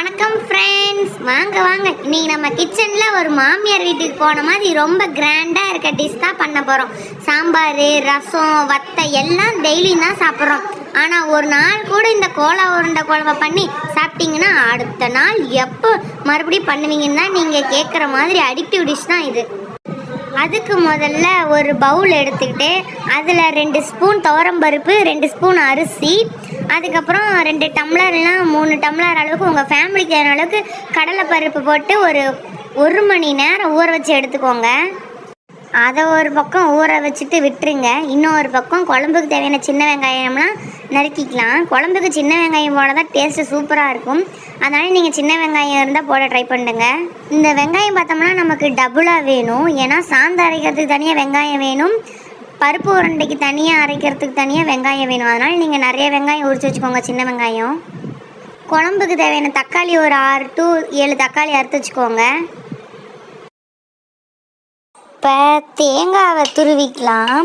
வணக்கம் ஃப்ரெண்ட்ஸ் வாங்க வாங்க. இன்னைக்கு நம்ம கிச்சனில் ஒரு மாமியார் வீட்டுக்கு போன மாதிரி ரொம்ப கிராண்டாக இருக்க டிஷ் தான் பண்ண போகிறோம் சாம்பார் ரசம் வத்தை எல்லாம் டெய்லியும் தான் சாப்பிட்றோம். ஆனால் ஒரு நாள் கூட இந்த கோலா உருண்டை குழம்பு பண்ணி சாப்பிட்டீங்கன்னா அடுத்த நாள் எப்போ மறுபடியும் பண்ணுவீங்கன்னு தான் நீங்கள் கேட்குற மாதிரி அடிக்டிவ் டிஷ் தான் இது. அதுக்கு முதல்ல ஒரு பவுல் எடுத்துக்கிட்டு அதில் ரெண்டு ஸ்பூன் துவரம்பருப்பு ரெண்டு ஸ்பூன் அரிசி அதுக்கப்புறம் ரெண்டு டம்ளர் மூணு டம்ளர் அளவுக்கு உங்கள் ஃபேமிலிக்கு தேவையான அளவுக்கு கடலைப்பருப்பு போட்டு ஒரு ஒரு மணி நேரம் ஊற வச்சு எடுத்துக்கோங்க. அதை ஒரு பக்கம் ஊற வச்சுட்டு விட்டுருங்க. இன்னொரு பக்கம் குழம்புக்கு தேவையான சின்ன வெங்காயம்லாம் நறுக்கிக்கலாம். குழம்புக்கு சின்ன வெங்காயம் போட தான் டேஸ்ட்டு சூப்பராக இருக்கும். அதனால் நீங்கள் சின்ன வெங்காயம் இருந்தால் போட ட்ரை பண்ணுங்க. இந்த வெங்காயம் பார்த்தோம்னா நமக்கு டபுளாக வேணும். ஏன்னா சாந்து அரைக்கிறதுக்கு தனியாக வெங்காயம் வேணும். பருப்பு உருண்டைக்கு தனியாக அரைக்கிறதுக்கு தனியாக வெங்காயம் வேணும். அதனால் நீங்கள் நிறைய வெங்காயம் உரிச்சு வச்சுக்கோங்க சின்ன வெங்காயம். குழம்புக்கு தேவையான தக்காளி ஒரு ஆறு டு ஏழு தக்காளி அறுத்து வச்சுக்கோங்க. இப்போ தேங்காவை துருவிக்கலாம்.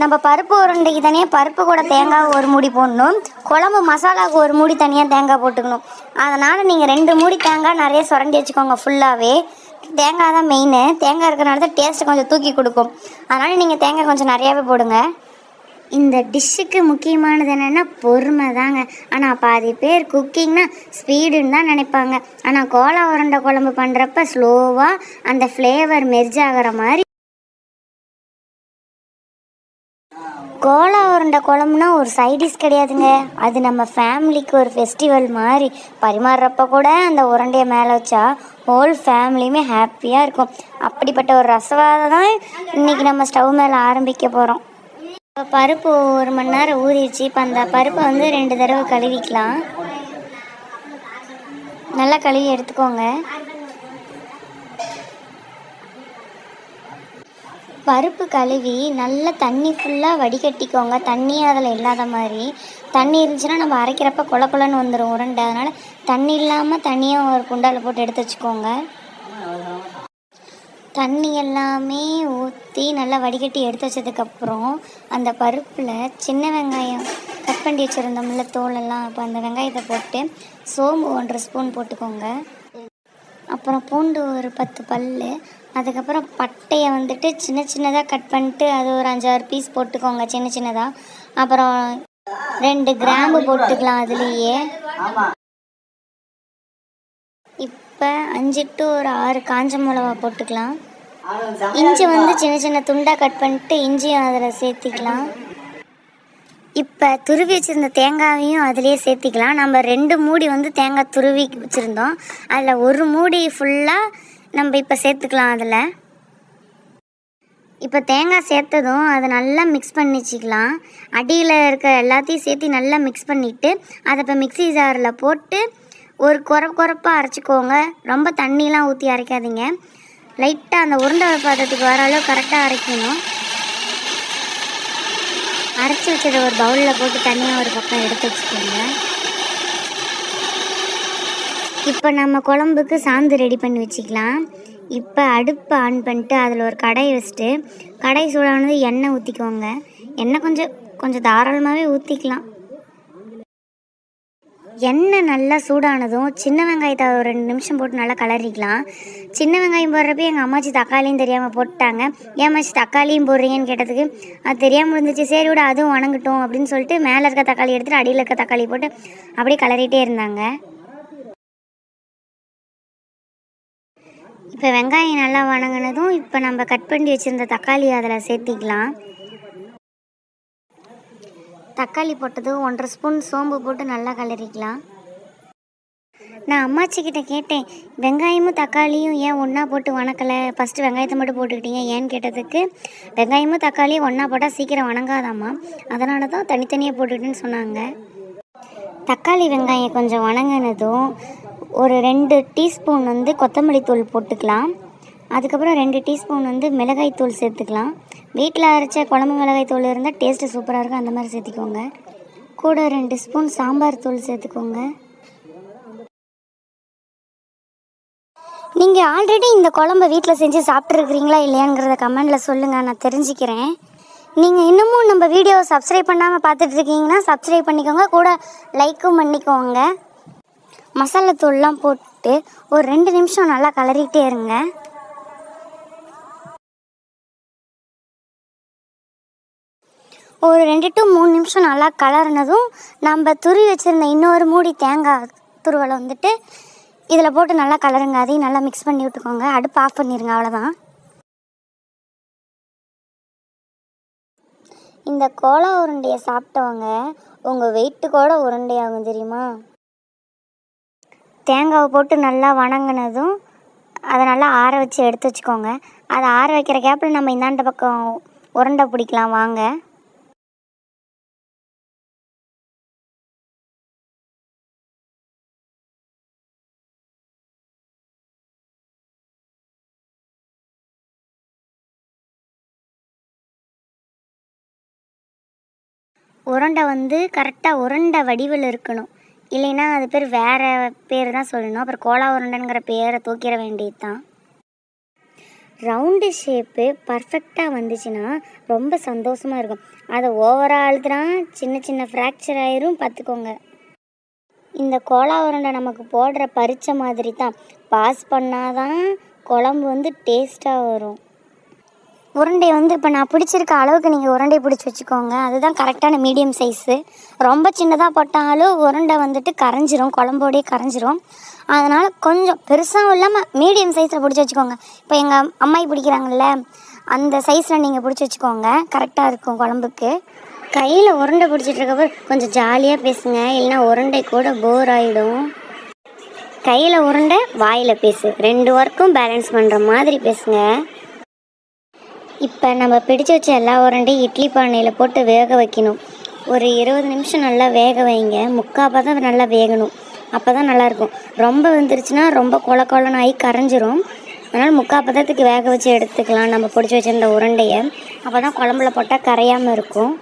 நம்ம பருப்பு உருண்டைக்கு தனியாக பருப்பு கூட தேங்காய் ஒரு மூடி போடணும். குழம்பு மசாலாவுக்கு ஒரு மூடி தனியாக தேங்காய் போட்டுக்கணும். அதனால் நீங்கள் ரெண்டு மூடி தேங்காய் நிறைய சுரண்டி வச்சுக்கோங்க ஃபுல்லாகவே தேங்காய் தான் மெயின் தேங்காய் இருக்கிறனால தான் டேஸ்ட்டு கொஞ்சம் தூக்கி கொடுக்கும். அதனால் நீங்கள் தேங்காய் கொஞ்சம் நிறையாவே போடுங்க. இந்த டிஷ்ஷுக்கு முக்கியமானது என்னென்னா பொறுமை தாங்க. ஆனால் பாதி பேர் குக்கிங்னா ஸ்பீடுன்னு தான் நினைப்பாங்க. ஆனால் கோலா உருண்டை குழம்பு பண்ணுறப்ப ஸ்லோவாக அந்த ஃப்ளேவர் மெர்ஜ் ஆகிற மாதிரி கோலா உருண்டை குழம்புனா ஒரு சைடிஷ் கிடையாதுங்க. அது நம்ம ஃபேமிலிக்கு ஒரு ஃபெஸ்டிவல் மாதிரி. பரிமாறுறப்ப கூட அந்த உருண்டையை மேலே வச்சா ஹோல் ஃபேமிலியுமே ஹாப்பியாக இருக்கும். அப்படிப்பட்ட ஒரு ரசவாதம் தான் இன்றைக்கி நம்ம ஸ்டவ் மேலே ஆரம்பிக்க போகிறோம் இப்போ பருப்பு ஒரு மணி நேரம் ஊறிடுச்சு. இப்போ அந்த பருப்பை வந்து ரெண்டு தடவை கழுவிக்கலாம். நல்லா கழுவி எடுத்துக்கோங்க. பருப்பு கழுவி நல்லா தண்ணி ஃபுல்லாக வடிகட்டிக்கோங்க. தண்ணி அதில் இல்லாத மாதிரி. தண்ணி இருந்துச்சுன்னா நம்ம அரைக்கிறப்ப கொல கொலன்னு வந்துடும் உருண்டை. அதனால் தண்ணி இல்லாமல் தண்ணியாக ஒரு குண்டாவில் போட்டு எடுத்து வச்சுக்கோங்க. தண்ணி எல்லாமே ஊற்றி நல்லா வடிகட்டி எடுத்து வச்சதுக்கப்புறம் அந்த பருப்பில் சின்ன வெங்காயம் கட் பண்ணி வச்சுருந்தோம்ல தோலெல்லாம். அப்போ அந்த வெங்காயத்தை போட்டு சோம்பு ஒன்றரை ஸ்பூன் போட்டுக்கோங்க. அப்புறம் பூண்டு ஒரு பத்து பல் அதுக்கப்புறம் பட்டையை வந்துட்டு சின்ன சின்னதாக கட் பண்ணிட்டு அது ஒரு அஞ்சாறு பீஸ் போட்டுக்கோங்க சின்ன சின்னதாக அப்புறம் ரெண்டு கிராம்பு போட்டுக்கலாம் அதுலேயே. இப்போ அஞ்சு டு ஒரு ஆறு காஞ்ச மிளகா போட்டுக்கலாம். இஞ்சி வந்து சின்ன சின்ன துண்டாக கட் பண்ணிட்டு இஞ்சியும் அதில் சேர்த்திக்கலாம். இப்போ துருவி வச்சுருந்த தேங்காயையும் அதிலே சேர்த்திக்கலாம். நம்ம ரெண்டு மூடி வந்து தேங்காய் துருவி வச்சுருந்தோம். அதில் ஒரு மூடி ஃபுல்லாக நம்ம இப்போ சேர்த்துக்கலாம் அதில். இப்போ தேங்காய் சேர்த்ததும் அதை நல்லா மிக்ஸ் பண்ணி வச்சுக்கலாம் அடியில் இருக்க எல்லாத்தையும் சேர்த்து நல்லா மிக்ஸ் பண்ணிவிட்டு அதை இப்போ மிக்ஸி ஜாரில் போட்டு ஒரு குறை குறைப்பாக அரைச்சிக்கோங்க. ரொம்ப தண்ணிலாம் ஊற்றி அரைக்காதீங்க. லைட்டாக அந்த உருண்டை பாத்திரத்துக்கு வர அளவு கரெக்டாக அரைக்கணும். அரைச்சி வச்சதை ஒரு பவுலில் போட்டு தனியாக ஒரு பக்கம் எடுத்து வச்சுக்கோங்க. இப்போ நம்ம குழம்புக்கு சாந்து ரெடி பண்ணி வச்சுக்கலாம். இப்போ அடுப்பை ஆன் பண்ணிட்டு அதில் ஒரு கடாயை வச்சுட்டு கடாய் சூடானது எண்ணெய் ஊற்றிக்கோங்க. எண்ணெய் கொஞ்சம் கொஞ்சம் தாராளமாகவே ஊற்றிக்கலாம். எண்ணெய் நல்லா சூடானதும் சின்ன வெங்காயத்தை ஒரு ரெண்டு நிமிஷம் போட்டு நல்லா கலரிக்கலாம். சின்ன வெங்காயம் போடுறப்ப எங்கள் அம்மாச்சி தக்காளியும் தெரியாமல் போட்டாங்க. ஏமாச்சி தக்காளியும் போடுறீங்கன்னு கேட்டதுக்கு அது தெரியாமல் இருந்துச்சு சரி விட அதுவும் உணங்கட்டும் அப்படின்னு சொல்லிட்டு மேலே இருக்க தக்காளி எடுத்துட்டு அடியில் இருக்க தக்காளி போட்டு அப்படியே கலரிட்டே இருந்தாங்க. இப்போ வெங்காயம் நல்லா வணங்கினதும் இப்போ நம்ம கட் பண்ணி வச்சுருந்த தக்காளி அதில் சேர்த்திக்கலாம். தக்காளி போட்டதும் ஒன்றரை ஸ்பூன் சோம்பு போட்டு நல்லா கலரிக்கலாம். நான் அம்மாச்சி கிட்ட கேட்டேன் வெங்காயமும் தக்காளியும் ஏன் ஒன்றா போட்டு வணக்கலை? ஃபஸ்ட்டு வெங்காயத்தை மட்டும் போட்டுக்கிட்டீங்க ஏன்னு கேட்டதுக்கு வெங்காயமும் தக்காளியும் ஒன்றா போட்டால் சீக்கிரம் வணங்காதாம்மா. அதனால தான் தனித்தனியாக போட்டுக்கிட்டுன்னு சொன்னாங்க. தக்காளி வெங்காயம் கொஞ்சம் வணங்கினதும் ஒரு ரெண்டு டீஸ்பூன் வந்து கொத்தமல்லி தூள் போட்டுக்கலாம். அதுக்கப்புறம் ரெண்டு டீஸ்பூன் வந்து மிளகாய் தூள் சேர்த்துக்கலாம். வீட்டில் அரைச்ச குழம்பு மிளகாய் தூள் இருந்தால் டேஸ்ட்டு சூப்பராக இருக்கும். அந்த மாதிரி சேர்த்திக்கோங்க. கூட ரெண்டு ஸ்பூன் சாம்பார் தூள் சேர்த்துக்கோங்க. நீங்கள் ஆல்ரெடி இந்த குழம்ப வீட்டில் செஞ்சு சாப்பிட்ருக்கிறீங்களா இல்லையாங்கிறத கமெண்டில் சொல்லுங்கள். நான் தெரிஞ்சுக்கிறேன். நீங்கள் இன்னமும் நம்ம வீடியோவை சப்ஸ்கிரைப் பண்ணாமல் பார்த்துட்ருக்கீங்கன்னா சப்ஸ்கிரைப் பண்ணிக்கோங்க. கூட லைக்கும் பண்ணிக்கோங்க. மசாலா தூள்லாம் போட்டு ஒரு ரெண்டு நிமிஷம் நல்லா கலரிக்கிட்டே இருங்க. ஒரு ரெண்டு டு மூணு நிமிஷம் நல்லா கலர்னதும் நம்ம துருவி வச்சுருந்த இன்னொரு மூடி தேங்காய் துருவலை வந்துட்டு இதில் போட்டு நல்லா கலருங்க. அதையும் நல்லா மிக்ஸ் பண்ணி விட்டுக்கோங்க. அடுப்பு ஆஃப் பண்ணிடுங்க அவ்வளோதான் இந்த கோலா உருண்டையை சாப்பிட்டவங்க உங்கள் வெயிட்டு கூட உருண்டையாகும் தெரியுமா? தேங்காவை போட்டு நல்லா வணங்கினதும் அதை நல்லா ஆற வச்சு எடுத்து வச்சுக்கோங்க. அதை ஆற வைக்கிற கேப்பில் நம்ம இந்தாண்ட பக்கம் உருண்டை பிடிக்கலாம். வாங்க. உருண்டை வந்து கரெக்டாக உருண்டை வடிவில் இருக்கணும். இல்லைன்னா அது பேர் வேறு பேர் தான் சொல்லணும். அப்புறம் கோலா உருண்டைங்கிற பேரை தூக்கிட வேண்டியது தான் ரவுண்டு ஷேப்பு பர்ஃபெக்டாக வந்துச்சுன்னா ரொம்ப சந்தோஷமாக இருக்கும். அதை ஓவராக அழுதுனா சின்ன சின்ன ஃப்ராக்சர் ஆயிரும் பார்த்துக்கோங்க. இந்த கோலா உருண்டை நமக்கு போடுற பறிச்ச மாதிரி தான் பாஸ் பண்ணாதான் குழம்பு வந்து டேஸ்ட்டாக வரும். உருண்டை வந்து இப்போ நான் பிடிச்சிருக்க அளவுக்கு நீங்கள் உருண்டை பிடிச்சி வச்சுக்கோங்க. அதுதான் கரெக்டான மீடியம் சைஸு ரொம்ப சின்னதாக போட்டாலும் உருண்டை வந்துட்டு கரைஞ்சிரும் குழம்போடயே கரைஞ்சிரும். அதனால் கொஞ்சம் பெருசாகவும் இல்லாமல் மீடியம் சைஸில் பிடிச்சி வச்சுக்கோங்க. இப்போ எங்கள் அம்மாயி பிடிக்கிறாங்கல்ல அந்த சைஸில் நீங்கள் பிடிச்சி வச்சுக்கோங்க. கரெக்டாக இருக்கும் குழம்புக்கு. கையில் உருண்டை பிடிச்சிட்டு இருக்கப்போ கொஞ்சம் ஜாலியாக பேசுங்க. இல்லைன்னா உருண்டை கூட போர் ஆகிடும் கையில் உருண்டை வாயில் பேசு. ரெண்டு ஒர்க்கும் பேலன்ஸ் பண்ணுற மாதிரி பேசுங்க. இப்போ நம்ம பிடிச்சு வச்ச எல்லா உருண்டையும் இட்லி பானையில் போட்டு வேக வைக்கணும். ஒரு இருபது நிமிஷம் நல்லா வேக வைங்க. முக்கால் பதம் நல்லா வேகணும். அப்போ தான் நல்லாயிருக்கும். ரொம்ப வெந்துருச்சுன்னா ரொம்ப கொல கொலன்னு ஆகி கரைஞ்சிரும். அதனால் முக்கால் பதத்துக்கு வேக வச்சு எடுத்துக்கலாம். நம்ம பிடிச்சி வச்சிருந்த உருண்டையை. அப்போ தான் குழம்புல போட்டால் கரையாமல் இருக்கும்.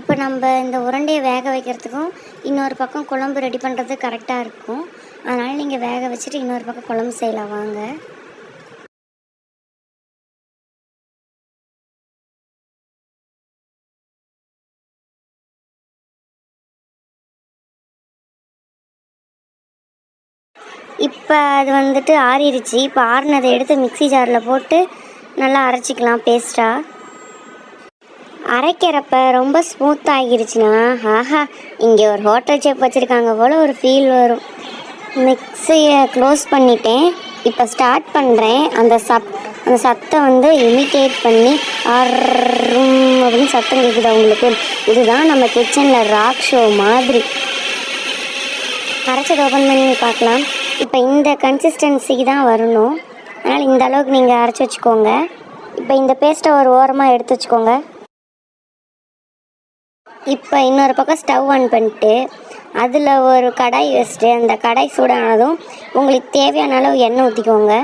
இப்போ நம்ம இந்த உருண்டையை வேக வைக்கிறதுக்கும் இன்னொரு பக்கம் குழம்பு ரெடி பண்ணுறது கரெக்டாக இருக்கும். அதனால் நீங்கள் வேக வச்சுட்டு இன்னொரு பக்கம் குழம்பு செய்யலாம். வாங்க. இப்போ அது வந்துட்டு ஆறிடுச்சு. இப்போ ஆறினதை எடுத்து மிக்ஸி ஜாரில் போட்டு நல்லா அரைச்சிக்கலாம் பேஸ்ட்டாக அரைக்கிறப்ப ரொம்ப ஸ்மூத் ஆகிருச்சுன்னா ஆஹா இங்கே ஒரு ஹோட்டல் செப் வச்சுருக்காங்க போல் ஒரு ஃபீல் வரும். மிக்ஸியை க்ளோஸ் பண்ணிட்டேன். இப்போ ஸ்டார்ட் பண்ணுறேன் அந்த சப் அந்த சத்தம் வந்து இமிட்டேட் பண்ணி அர்ரும் அப்படின்னு சத்தம் கேட்குது அவங்களுக்கு. இதுதான் நம்ம கிச்சனில் ராக் ஷோ மாதிரி. அரைச்சது ஓப்பன் பண்ணி பார்க்கலாம். இப்போ இந்த கன்சிஸ்டன்சிக்கு தான் வரணும். அதனால் இந்த அளவுக்கு நீங்கள் அரைச்சி வச்சுக்கோங்க. இப்போ இந்த பேஸ்ட்டை ஒரு ஓரமாக எடுத்து வச்சுக்கோங்க. இப்போ இன்னொரு பக்கம் ஸ்டவ் ஆன் பண்ணிட்டு அதில் ஒரு கடாய் வச்சுட்டு அந்த கடாய் சூடானதும் உங்களுக்கு தேவையான அளவு எண்ணெய் ஊற்றிக்கோங்க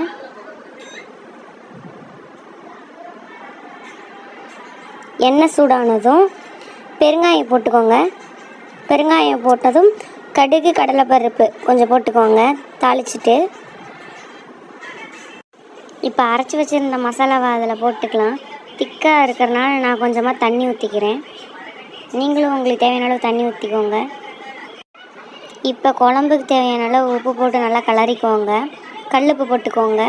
எண்ணெய் சூடானதும் பெருங்காயம் போட்டுக்கோங்க. பெருங்காயம் போட்டதும் கடுகு கடலைப்பருப்பு கொஞ்சம் போட்டுக்கோங்க தாளிச்சிட்டு. இப்போ அரைச்சி வச்சுருந்த மசாலாவை அதில் போட்டுக்கலாம். திக்காக இருக்கிறனால நான் கொஞ்சமாக தண்ணி ஊற்றிக்கிறேன் நீங்களும் உங்களுக்கு தேவையான அளவு தண்ணி ஊற்றிக்கோங்க இப்போ குழம்புக்கு தேவையான அளவு உப்பு போட்டு நல்லா கிளறிக்கோங்க. கல்லுப்பு போட்டுக்கோங்க.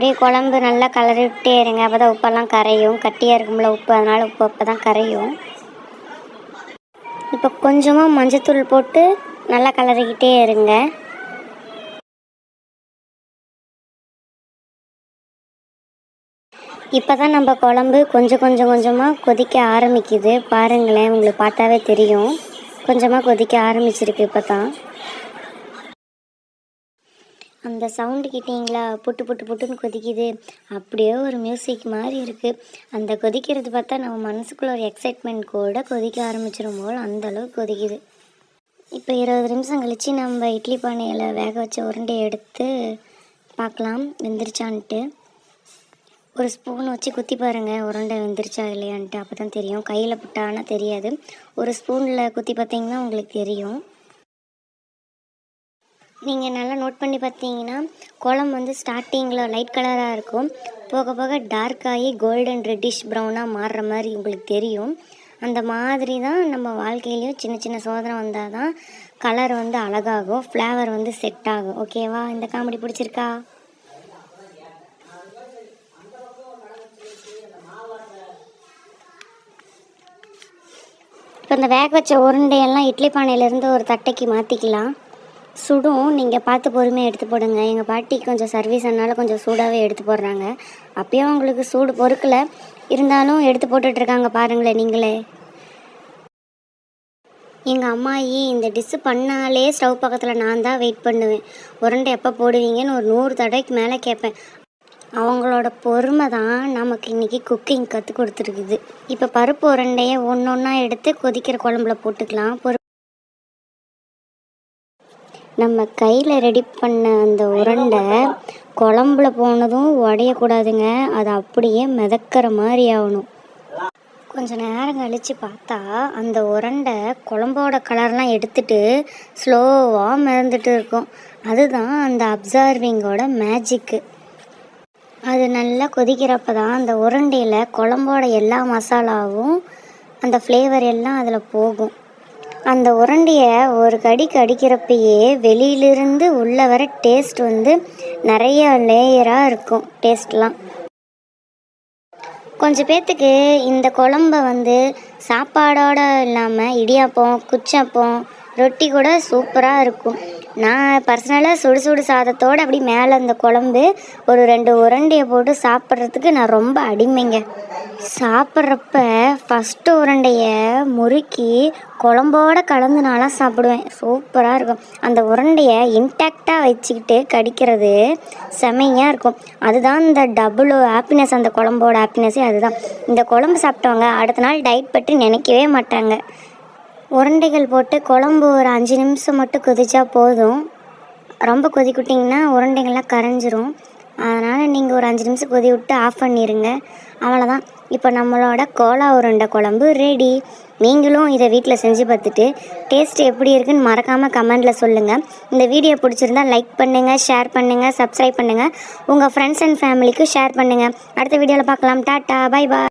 அப்படியே குழம்பு நல்லா கலரி விட்டே இருங்க. அப்போ தான் உப்பெல்லாம் கரையும். கட்டியாக இருக்கும்ல உப்பு. அதனால் உப்பு அப்போ தான் கரையும். இப்போ கொஞ்சமாக மஞ்சத்தூள் போட்டு நல்லா கலரிக்கிட்டே இருங்க. இப்போ தான் நம்ம குழம்பு கொஞ்சம் கொஞ்சம் கொஞ்சமாக கொதிக்க ஆரம்பிக்குது. பாருங்களேன் உங்களுக்கு பார்த்தாவே தெரியும். கொஞ்சமாக கொதிக்க ஆரம்பிச்சிருக்கு இப்போ தான் அந்த சவுண்டு கிட்டிங்களா? புட்டு புட்டு புட்டுன்னு கொதிக்குது. அப்படியே ஒரு மியூசிக் மாதிரி இருக்குது அந்த கொதிக்கிறது பார்த்தா நம்ம மனசுக்குள்ள ஒரு எக்ஸைட்மெண்ட் கூட கொதிக்க ஆரம்பிச்சிடும் போல் அந்தளவுக்கு கொதிக்குது. இப்போ இருபது நிமிஷம் கழித்து நம்ம இட்லி பானையில் வேக வச்ச உருண்டையை எடுத்து பார்க்கலாம். வெந்துருச்சான்ட்டு. ஒரு ஸ்பூன் வச்சு குத்தி பாருங்கள் உருண்டை வெந்துருச்சா இல்லையான்ட்டு அப்போ தான் தெரியும். கையில் புட்டானா தெரியாது. ஒரு ஸ்பூனில் குத்தி பார்த்தீங்கன்னா உங்களுக்கு தெரியும். நீங்கள் நல்லா நோட் பண்ணி பார்த்தீங்கன்னா குளம் வந்து ஸ்டார்டிங்கில் லைட் கலராக இருக்கும். போக போக டார்க் ஆகி கோல்டன் ரெட்டிஷ் ப்ரௌனாக மாறுற மாதிரி உங்களுக்கு தெரியும். அந்த மாதிரி தான் நம்ம வாழ்க்கையிலையும் சின்ன சின்ன சோதனை வந்தால் தான் கலர் வந்து அழகாகும் ஃப்ளேவர் வந்து செட் ஆகும். ஓகேவா இந்த காமெடி பிடிச்சிருக்கா? இப்போ இந்த வேக வச்ச உருண்டையெல்லாம் இட்லி பானையிலேருந்து ஒரு தட்டைக்கு மாற்றிக்கலாம் சுடும். நீங்கள் பார்த்து பொறுமையாக எடுத்து போடுங்க. எங்கள் பாட்டி கொஞ்சம் சர்வீஸ் அதனால கொஞ்சம் சூடாகவே எடுத்து போடுறாங்க. அப்பயும் அவங்களுக்கு சூடு பொறுக்கல. இருந்தாலும் எடுத்து போட்டுட்ருக்காங்க பாருங்களேன் நீங்களே. எங்கள் அம்மாயி இந்த டிஷ்ஷு பண்ணாலே ஸ்டவ் பக்கத்தில் நான் தான் வெயிட் பண்ணுவேன். உருண்டை எப்போ போடுவீங்கன்னு ஒரு நூறு தடவைக்கு மேலே கேட்பேன். அவங்களோட பொறுமை தான் நமக்கு இன்றைக்கி குக்கிங் கற்றுக் கொடுத்துருக்குது. இப்போ பருப்பு உருண்டையை ஒன்று ஒன்றா எடுத்து கொதிக்கிற குழம்புல போட்டுக்கலாம். பொறு நம்ம கையில் ரெடி பண்ண அந்த உருண்டை குழம்புல போனதும் உடையக்கூடாதுங்க அது அப்படியே மிதக்கிற மாதிரி ஆகணும். கொஞ்சம் நேரம் கழித்து பார்த்தா அந்த உருண்டை குழம்போட கலர்லாம் எடுத்துட்டு ஸ்லோவாக மிதந்துட்டு இருக்கும். அதுதான் அந்த அப்சர்விங்கோட மேஜிக்கு அது நல்லா கொதிக்கிறப்ப தான் அந்த உருண்டையில் குழம்போட எல்லா மசாலாவும் அந்த ஃப்ளேவர் எல்லாம் அதில் போகும். அந்த உருண்டையை ஒரு கடிக்கு அடிக்கிறப்பயே வெளியிலிருந்து உள்ளே வர டேஸ்ட் வந்து நிறைய லேயராக இருக்கும் டேஸ்ட்லாம் கொஞ்சம் பேர்த்துக்கு இந்த குழம்ப வந்து சாப்பாடோட இல்லாமல் இடியாப்பம் குச்சப்பம் ரொட்டி கூட சூப்பராக இருக்கும். நான் பர்சனலாக சுடு சுடு சாதத்தோடு அப்படி மேலே அந்த குழம்பு ஒரு ரெண்டு உருண்டையை போட்டு சாப்பிட்றதுக்கு நான் ரொம்ப அடிமைங்க. சாப்பிட்றப்ப ஃபஸ்ட்டு உருண்டையை முறுக்கி குழம்போட கலந்து நான்லாம் சாப்பிடுவேன். சூப்பராக இருக்கும். அந்த உருண்டையை இன்டாக்டாக வச்சுக்கிட்டு கடிக்கிறது செமையாக இருக்கும். அதுதான் இந்த டபுள் ஹாப்பினஸ் அந்த குழம்போட ஹாப்பினஸே அதுதான். இந்த குழம்பு சாப்பிட்டவங்க அடுத்த நாள் டயட் பற்றி நினைக்கவே மாட்டாங்க. உருண்டைகள் போட்டு குழம்பு ஒரு அஞ்சு நிமிஷம் மட்டும் கொதிச்சா போதும். ரொம்ப கொதிக்கிட்டிங்கன்னா உருண்டைகள்லாம் கரைஞ்சிரும். அதனால் நீங்கள் ஒரு அஞ்சு நிமிஷம் கொதி விட்டு ஆஃப் பண்ணிடுங்க அவ்வளோதான் இப்போ நம்மளோட கோலா உருண்டை குழம்பு ரெடி நீங்களும் இதை வீட்டில் செஞ்சு பார்த்துட்டு டேஸ்ட் எப்படி இருக்குன்னு மறக்காமல் கமெண்டில் சொல்லுங்கள் இந்த வீடியோ பிடிச்சிருந்தா லைக் பண்ணுங்கள் ஷேர் பண்ணுங்கள் சப்ஸ்கிரைப் பண்ணுங்கள் உங்கள் ஃப்ரெண்ட்ஸ் அண்ட் ஃபேமிலிக்கு ஷேர் பண்ணுங்கள் அடுத்த வீடியோவில் பார்க்கலாம். டாட்டா பாய் பாய்